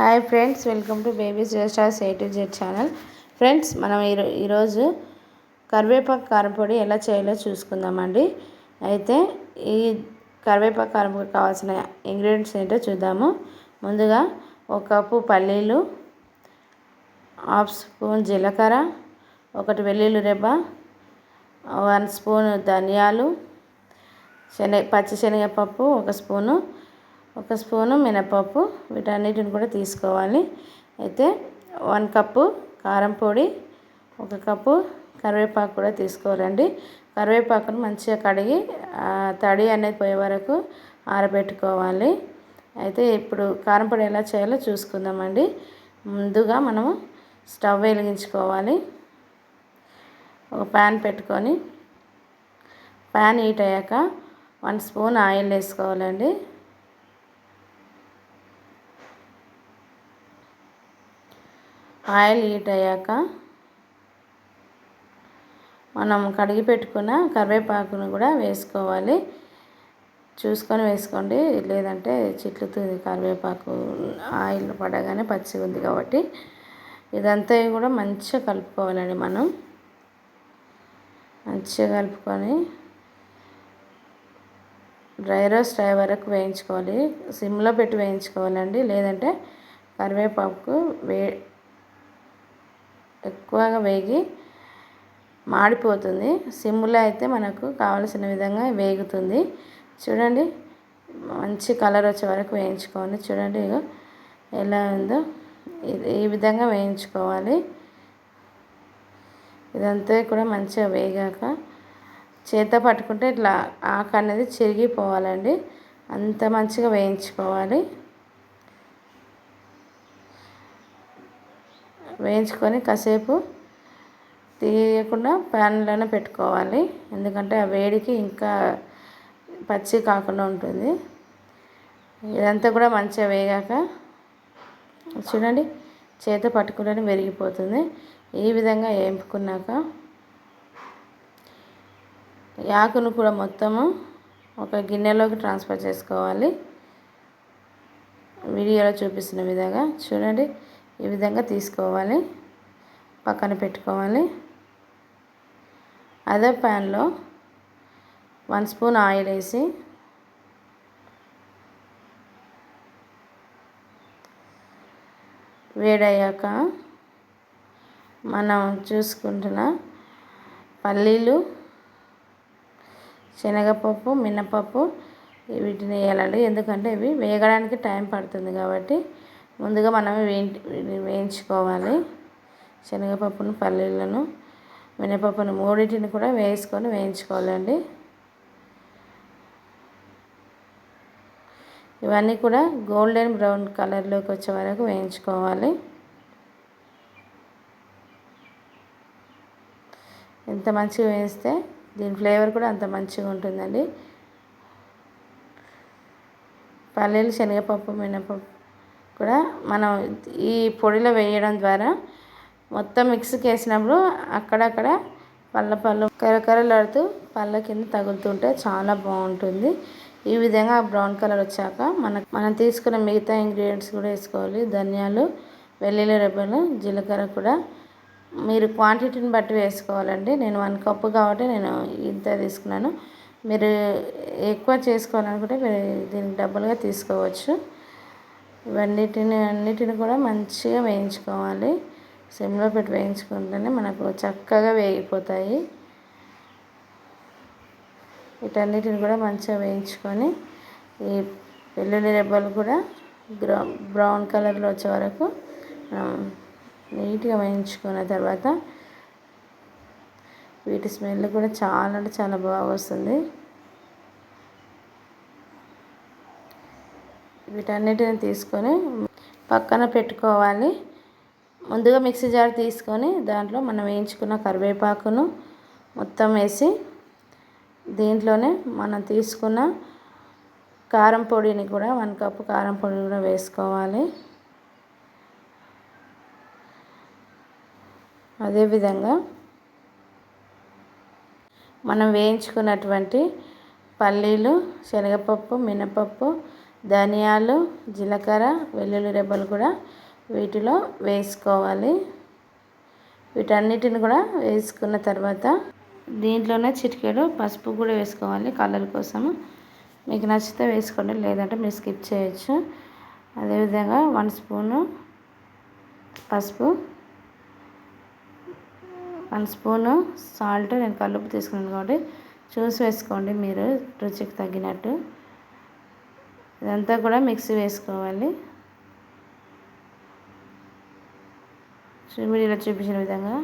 Hi friends welcome to babies stars A to Z channel. Friends మనం ఈరో ఈరోజు కరివేపాకు కారపొడి ఎలా చేయాలో చూసుకుందామండి. అయితే ఈ కరివేపాకు కారపొడి కావాల్సిన ఇంగ్రీడియంట్స్ ఏంటో చూద్దాము. ముందుగా ఒక కప్పు పల్లీలు హాఫ్ స్పూన్ జీలకర్ర ఒకటి వెల్లుల్లి రెబ్బ వన్ స్పూన్ ధనియాలు శనగ పచ్చి శనగపప్పు ఒక స్పూను ఒక స్పూను మినపప్పు వీటన్నిటిని కూడా తీసుకోవాలి. అయితే వన్ కప్పు కారం పొడి ఒక కప్పు కరివేపాకు కూడా తీసుకోవాలండి. కరివేపాకును మంచిగా కడిగి తడి అనేది పోయే వరకు ఆరబెట్టుకోవాలి. అయితే ఇప్పుడు కారం పొడి ఎలా చేయాలో చూసుకుందామండి. ముందుగా మనము స్టవ్ వెలిగించుకోవాలి. ఒక ప్యాన్ పెట్టుకొని ప్యాన్ హీట్ అయ్యాక వన్ స్పూన్ ఆయిల్ వేసుకోవాలండి. ఆయిల్ హీట్ అయ్యాక మనం కడిగి పెట్టుకున్న కరివేపాకును కూడా వేసుకోవాలి. చూసుకొని వేసుకోండి. లేదంటే చిట్లుతుంది కరివేపాకు ఆయిల్ పడగానే పచ్చిగా ఉంది కాబట్టి ఇదంతా కూడా మంచిగా కలుపుకోవాలండి మనం. మంచిగా కలుపుకొని డ్రై రోస్ట్ డ్రై వరకు వేయించుకోవాలి. సిమ్లో పెట్టి వేయించుకోవాలండి. లేదంటే కరివేపాకు వే ఎక్కువగా వేగి మాడిపోతుంది. సిమ్లో అయితే మనకు కావలసిన విధంగా వేగుతుంది. చూడండి మంచి కలర్ వచ్చే వరకు వేయించుకోండి. చూడండి ఎలా ఉందో. ఈ విధంగా వేయించుకోవాలి. ఇదంతా కూడా మంచిగా వేగాక చేత పట్టుకుంటే ఇట్లా ఆకు అనేది చిరిగిపోవాలండి. అంత మంచిగా వేయించుకోవాలి. వేయించుకొని కాసేపు తీయకుండా ప్యాన్లోనే పెట్టుకోవాలి. ఎందుకంటే ఆ వేడికి ఇంకా పచ్చి కాకుండా ఉంటుంది. ఇదంతా కూడా మంచిగా వేగాక చూడండి చేత పట్టుకుంటేనే మెరిగిపోతుంది ఈ విధంగా వేపుకున్నాక యాకును కూడా మొత్తము ఒక గిన్నెలోకి ట్రాన్స్ఫర్ చేసుకోవాలి. వీడియోలో చూపిస్తున్న విధంగా చూడండి. ఈ విధంగా తీసుకోవాలి. పక్కన పెట్టుకోవాలి. అదే ప్యాన్లో వన్ స్పూన్ ఆయిల్ వేసి వేడయ్యాక మనం చూసుకుంటున్న పల్లీలు శనగపప్పు మినపప్పు వీటిని వేయాలండి. ఎందుకంటే ఇవి వేగడానికి టైం పడుతుంది కాబట్టి ముందుగా మనం వేయించి వేయించుకోవాలి. శనగపప్పును పల్లీలను మినపప్పును మూడింటిని కూడా వేసుకొని వేయించుకోవాలండి. ఇవన్నీ కూడా గోల్డెన్ బ్రౌన్ కలర్లోకి వచ్చే వరకు వేయించుకోవాలి. ఎంత మంచిగా వేస్తే దీని ఫ్లేవర్ కూడా అంత మంచిగా ఉంటుందండి. పల్లీలు శనగపప్పు మినపప్పు కూడా మనం ఈ పొడిలో వేయడం ద్వారా మొత్తం మిక్స్కి వేసినప్పుడు అక్కడక్కడ పళ్ళ పళ్ళు కరకరలాడుతూ పళ్ళ కింద తగులుతుంటే చాలా బాగుంటుంది. ఈ విధంగా బ్రౌన్ కలర్ వచ్చాక మన మనం తీసుకున్న మిగతా ఇంగ్రీడియంట్స్ కూడా వేసుకోవాలి. ధనియాలు వెల్లుల్లి రెబ్బలు జీలకర్ర కూడా. మీరు క్వాంటిటీని బట్టి వేసుకోవాలండి. నేను వన్ కప్పు కాబట్టి నేను ఇంత తీసుకున్నాను. మీరు ఎక్కువ చేసుకోవాలనుకుంటే మీరు దీనికి డబ్బులుగా తీసుకోవచ్చు. ఇవన్నిటిని అన్నిటిని కూడా మంచిగా వేయించుకోవాలి. సిమ్లో పెట్టి వేయించుకుంటేనే మనకు చక్కగా వేగిపోతాయి. వీటన్నిటిని కూడా మంచిగా వేయించుకొని ఈ వెల్లుల్లి రెబ్బలు కూడా బ్రౌన్ కలర్లో వచ్చే వరకు నీట్గా వేయించుకున్న తర్వాత వీటి స్మెల్ కూడా చాలా అంటే చాలా బాగా వస్తుంది. వీటన్నిటిని తీసుకొని పక్కన పెట్టుకోవాలి. ముందుగా మిక్సీ జార్ తీసుకొని దాంట్లో మనం వేయించుకున్న కరివేపాకును మొత్తం వేసి దీంట్లోనే మనం తీసుకున్న కారం పొడిని కూడా వన్ కప్పు కారం పొడిని కూడా వేసుకోవాలి. అదేవిధంగా మనం వేయించుకున్నటువంటి పల్లీలు శనగపప్పు మినపప్పు ధనియాలు జీలకర్ర వెల్లుల్లి రెబ్బలు కూడా వీటిలో వేసుకోవాలి. వీటన్నిటిని కూడా వేసుకున్న తర్వాత దీంట్లోనే చిటికెడు పసుపు కూడా వేసుకోవాలి కలర్ కోసం. మీకు నచ్చితే వేసుకోండి లేదంటే మీరు స్కిప్ చేయొచ్చు. అదేవిధంగా వన్ స్పూను పసుపు వన్ స్పూను సాల్ట్. నేను కలుపు తీసుకున్నాను కాబట్టి చూసి వేసుకోండి మీరు రుచికి తగ్గినట్టు ఇదంతా కూడా మిక్సీ వేసుకోవాలి. వీడియోలో చూపించిన విధంగా.